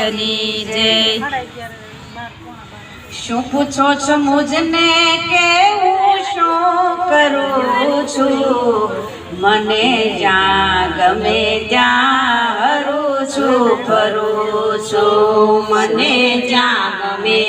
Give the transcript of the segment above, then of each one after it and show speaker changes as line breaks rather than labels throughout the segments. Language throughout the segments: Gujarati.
કૃષ્ણની જય શું પૂછો છો મુજને કે હું શું કરું છું? મને જ્યાં ગમે ત્યાં હરું છું, ફરું છું. મને જ્યાં ગમે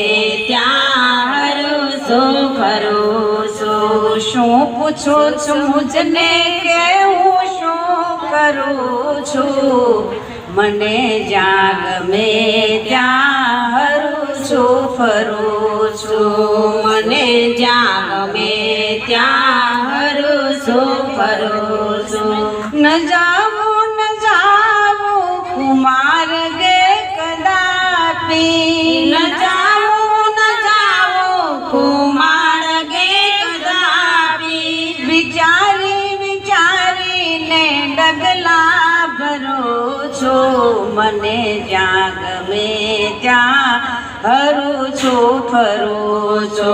ત્યાં હરું છું, ફરું છું. શું પૂછો છો મુજને કે હું શું કરું છું? મને જાગ, મેં ત્યાં હરું છું ફરું છું મને જાગ, મેં ત્યાં હરું છું ફરું છું ન છો મને જ્યાં ગમે ત્યાં હરું છું ફરું છો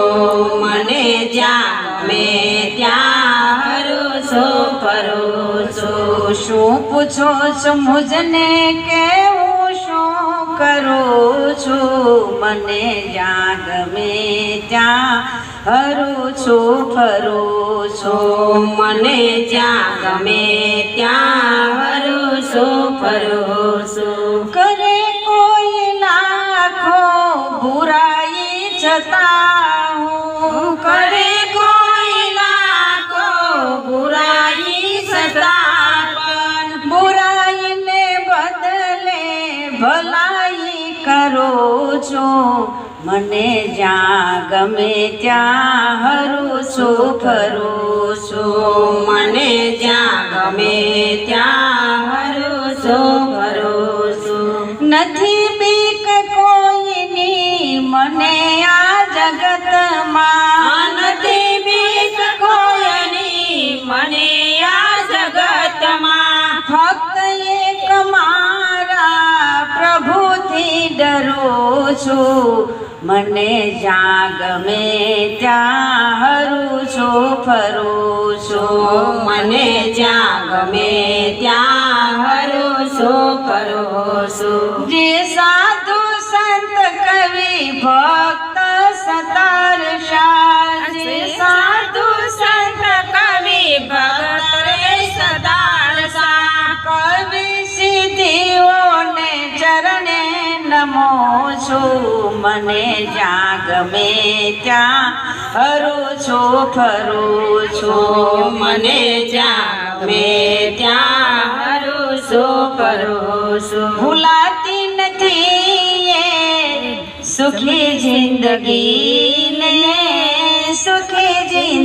મને જ્યાં ગમે ત્યાં હરું છું ફરું છું શું પૂછો છો મુજને કેવું શું કરું છું? મને જ્યાં ગમે ત્યાં હરું છું ફરું છું મને જ્યાં ગમે ત્યાં છું શું કરે કોઈ લાખો, બુરાઈ જતા હું. કરે કોઈ લાખો, બુરાઈ જતા પણ બુરાઈને બદલે ભલાઈ કરો છો. મને જ્યાં ગમે ત્યાં હરું છું, ફરું છું. મને જ્યાં ગમે નથી બીક કોઈની. મને આ જગતમાં નથી બીક કોઈની. મને આ જગતમાં ફક્ત એક મારા પ્રભુથી ડરું છું. મને જ્યાં ગમે ત્યાં હરું છું, ફરું છું. મને જ્યાં ગમે ભક્ત સતર શાહ સાધુ સંત કવિ ભક્ત રે સદાર સા કવિ સિદ્ધિઓને ચરણે નમો છું મને જ્યાં ગમે ત્યાં. હરું છું ફરું છું મને જ્યાં ગમે ત્યાં. હરું છું ફરું છું. સુખી જિંદગી ને સુખી જિંદગી